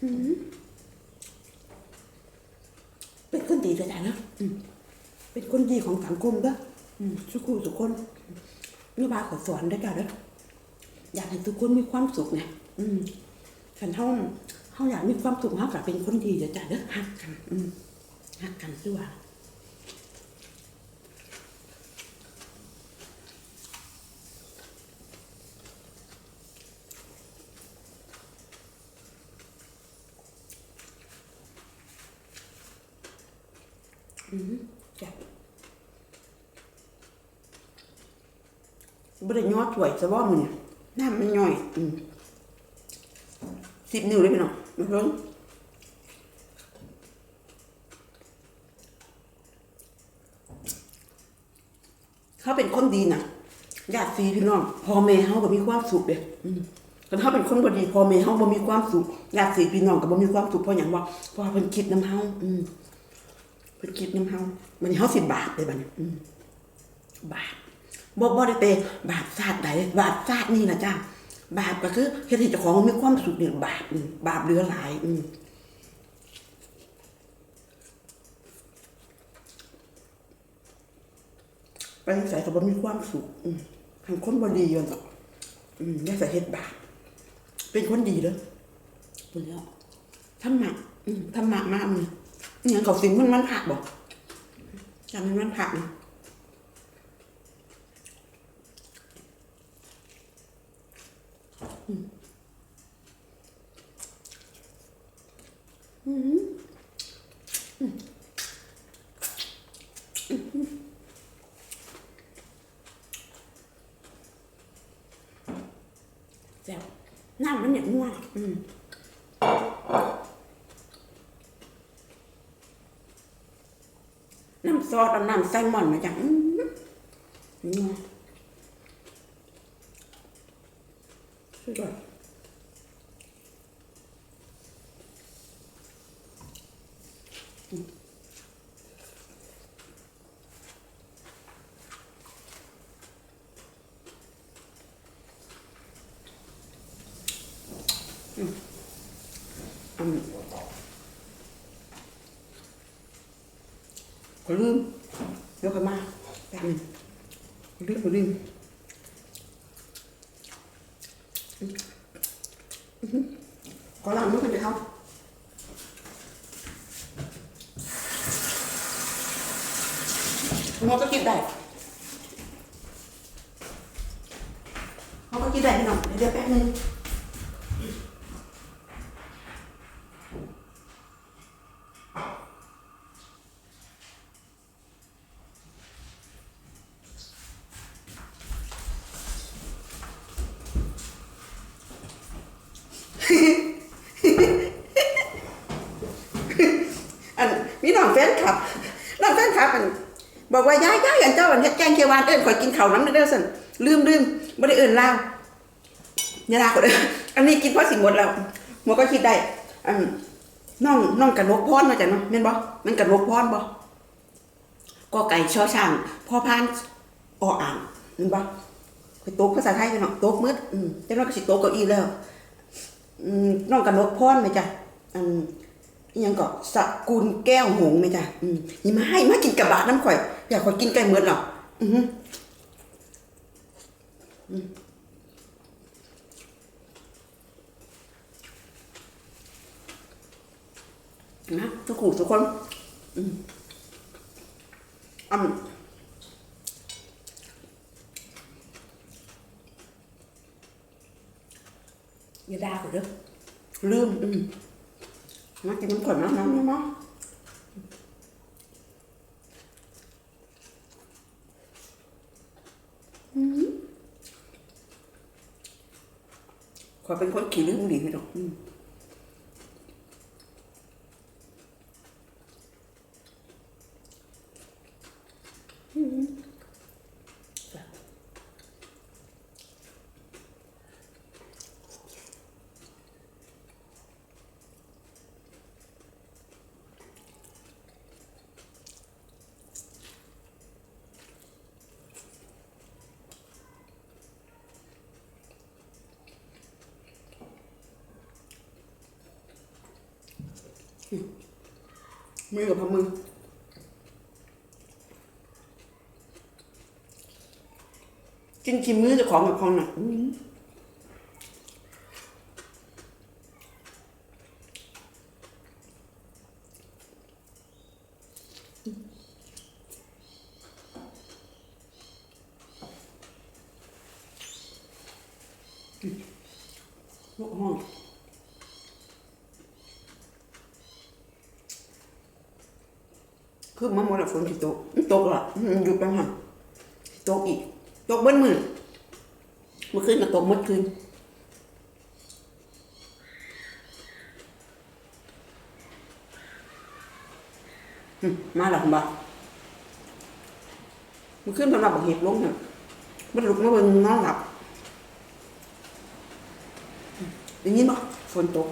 เป็นคนดีด้วยจ้ะเนอะอืมเป็นคนดีของสังคมเด้ออืมทุกคนทุกคนนี่บาขอสอนด้วยจ้ะเด้ออยากให้ทุกคนมีความสุขไงอืมฉันเฮาเฮาอยากมีความสุขเฮากับเป็นคนดีเด้อจ้ะเด้อฮักกันอืมฮักกันคือว่า จ้ะ บริยอดถวยสะว่ามึงเนี่ยน้ำมันย่อยอืมสิบนิ้วเลยพี่น้องมาเพิ่งเขาเป็นคนดีนะญาติซีพี่น้องพ่อแม่เขาก็มีความสุขเด้แต่ถ้าเป็นคนบ่ดีพ่อแม่เขาบ่มีความสุขญาติซีพี่น้องก็บ่มีความสุขเพราะหยังว่าเพราะเพิ่นคิดน้ำเฮาอืมเพิ่นคิดน้ำเฮามันเฮาสิบาทเลยบัดนี้อืมบาท บ่บ่ได้เตบาทชาติใดบาทชาตินี่นะจ้าบาปก็คือเฮ็ดให้เจ้าของมีความสุขนี่บาปอืมบาปเหลือหลาย อืมไปใส่ก็บ่มีความสุข อืมทางคนบ่ดีอยู่เนาะอืมอย่าใส่เฮ็ดบาปเป็นคนดีเด้อพูดแล้วธรรมะอืมธรรมะมากเลยเนี่ยเขาสิงมันมันผักบอกจำมันมันผักนะ อืมอืมอืมอืมแซ่บน้ำมันเนี่ยง่วงอืมน้ำซอสเอาน้ำไซมอนมาจากอื้อนี่ ไงสุดยอดอืมอืมอืมก็ ลืมเดี๋ยวค่อยมาแป๊บหนึงก็ลื มีน้องเดี๋ยวเดี๋ยวแฟนคลับน้องแฟนคลับอันบอกว่ายายยายอย่างเจ้าอันนี้แกงเขียวหวานเอิ้นข่อยกินข้าวน้ำเด้อสั่นลืมลืมไม่ได้เอิ้นลาวอย่าลาคนเด้ออันนี้กินเพราะสิหมดแล้วหมดก็คิดได้อันน้องน้องกระนกพรมาจากเนาะแม่นบ่มันกระนกพรบ่ก็ไก่ชอช่างพ่อพานออ่างแม่นบ่ข่อยโต๊ะภาษาไทยไปเนาะโต๊ะมืดอืมแต่ว่าก็สิโต๊ะเก้าอี้แล้วอืมน้องกระนกพรไหมจ้ะอันอิห ยังก็สกุลแก้วหงส์ไหมจ้ะอืมนี่มาให้มากินกับบาทน้ำข่อย อยากข่อยกินไก่เมือดหรอกอือหืออืมนะทุกคู่ทุกคนอืมอืมอย่าด่าข่อยเด้อลืมอืม มากินน้ำข่อยมามามามาอืมขอยเป็นคนขี้ลืมดีพี่น้อง มือกับพมือกินกินมือจะของกับของน่ะอื้อลูกห้อ คือมะม่วงละฝนที่ตกตกละอืมหยุดแล้วค่ะตกอีก ตกเบิ้ลมือเมื่อคืนก็ตกเมื่อคืนมาแล้วคุณบ่าเมื่อคืนสำหรับอกเหตุลงเนี่ยมันหลุกมาเบิ่งนอนหลับอืมได้ยินบ่ฝนตก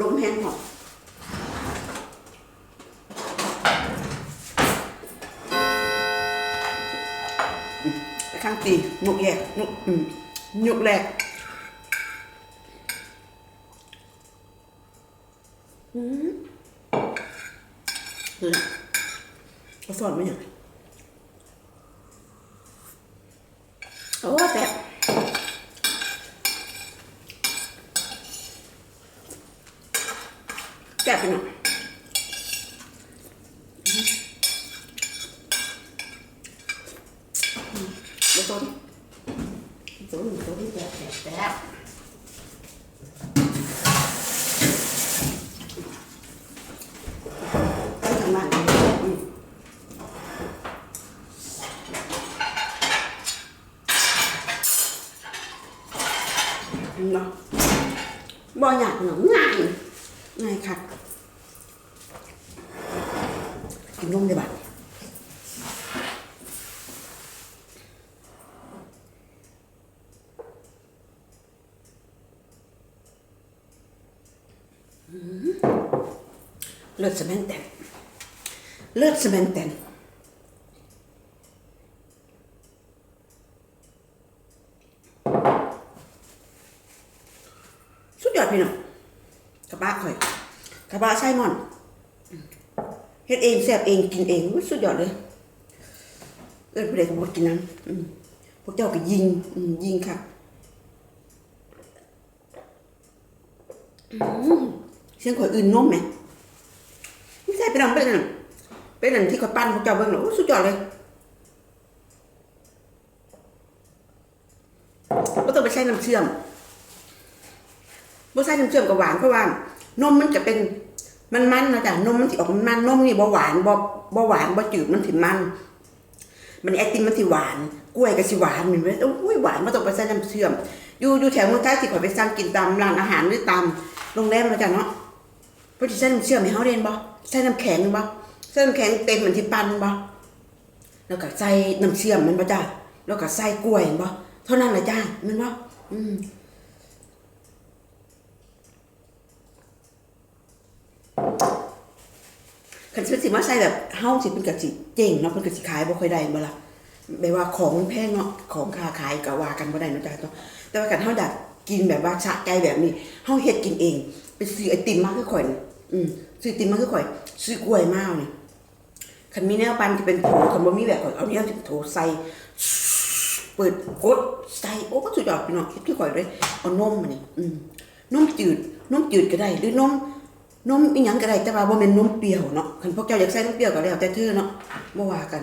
ลมแห้งหมดอืมไป ข้างตีหนุกแยกหนุกอืมนกแรกอืมคืออะไรเขาสอนไมาอย่างโอ้แต่แกะไปหน่อยเดี๋ยวต้นต้นต้นแกะแกะแกะไปทางนั้นอืมเนาะบ่อยากหนังง่ายง่ายค่ะ กินนมได้บัดอืม เลือดสแมนแตนเลือดสแมนแตนสุดยอดพี่น้องกระบะข่อยกระบะไส้มอนเฮ็ดเองแซ่บเองกินเองสุดยอดเลยเอิ้นผู้ใดก็บ่กินนั้นพวกเจ้าก็ยิงยิงค่ะเสียงข่อยอื่นนมไหม ไม่ใช่เป็นอันเป็นอันเป็นอันที่เข่อยปั้นพวกเจ้าเบิ่งแล้วโอ้สุดยอดเลยบ่ต้องไปใช้น้ำเชื่อมบ่ใช้น้ำเชื่อมก็หวานเพราะว่านมมันจะเป็นมันมันนะจ๊ะนมมันสิออกมันมันนมนี่บ่หวานบ่บ่หวานบ่จืดมันสิมัน มันไอติมมันสิหวาน กล้วยก็สิหวานเหมือนว่าอุ้ยหวานบ่ต้องไปใส่น้ำเชื่อม อยู่อยู่แถวเมืองใต้สิขอไปสั่งกินตามร้านอาหารหรือตามโรงแรมนะจ๊ะเนาะเพิ่นสิใส่น้ำเชื่อมให้เฮาเด่นบ่ใส่น้ำแข็งบ่ใส่น้ำแข็งเต็มเหมือนที่ปั่นบ่แล้วก็ใส่น้ำเชื่อมมันบ่จ้ะแล้วก็ใส่กล้วยบ่เท่านั้นล่ะจ้ะแม่นบ่อืมคันซื้อสิมาใส่แบบเฮาสิเป็นกะสิเจ๋งเนาะเพิ่นก็สิขายบ่ค่อยได้บ่ล่ะแบบว่าของแพงเนาะของค่าขายก็ว่ากันบ่ได้เนาะจ้ะเนาแต่ว่าคันเฮาอยากกินแบบว่าสะใจแบบนี้เฮาเฮ็ดกินเอง ซื้อไอติมมาคือข่อยนี่อืมซื้อไอติมมาคือข่อย ซื้อกล้วยมาเอานี่คันมีแนวปันที่เป็นโถคันบ่มีแบบข่อยเอาแนวที่เป็นโถใส่เปิดกดใส่โอ้ก็สุดยอดพี่น้องเฮ็ดคือข่อยเลยเอานมมานี่อืมนมจืดนมจืดก็ได้ หรือนมนมอีหยังก็ได้แต่ว่าบ่แม่นนมเปรี้ยวเนาะคันพวกเจ้าอยากใส่นมเปรี้ยวก็แล้วแต่เธอเนาะบ่ว่ากัน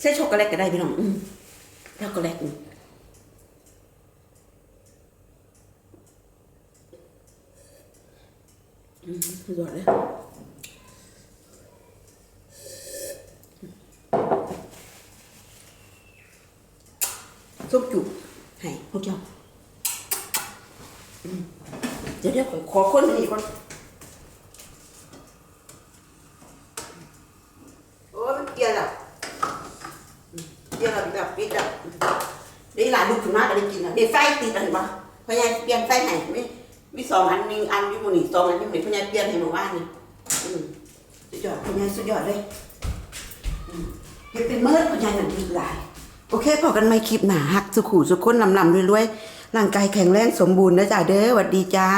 ใส่ช็อกโกแลตก็ได้พี่น้องอืมช็อกโกแลตนี่อืม สุดยอดเลยส้มจุกให้พวกเจ้าเดี๋ยวเดี๋ยวขอขอคนอีกคนโอ้ยมันเกลียร์ละเกลียร์ละแบบปิดอะนี่หลานลูกขึ้นมาก็ได้กินอะนี่ไฟติดอะไรบ้างพยายามเปลี่ยนไฟให้ไม่ มีสองอันหนึ่งอันอยู่บนนี่สองอันอยู่บนนี่พยาเปลี่ยนให้หมู่บ้านนี่อืมสุดยอดพญาสุดยอดเลยอืมเฮ็ดเป็นเมื่อพญายหนังดีหลาย โอเคพอกันไม่คลิปหนาหักสุขูสุขคนลำลำรวยๆร่างกายแข็งแรงสมบูรณ์นะจ๊ะเด้อหวัดดีจ้า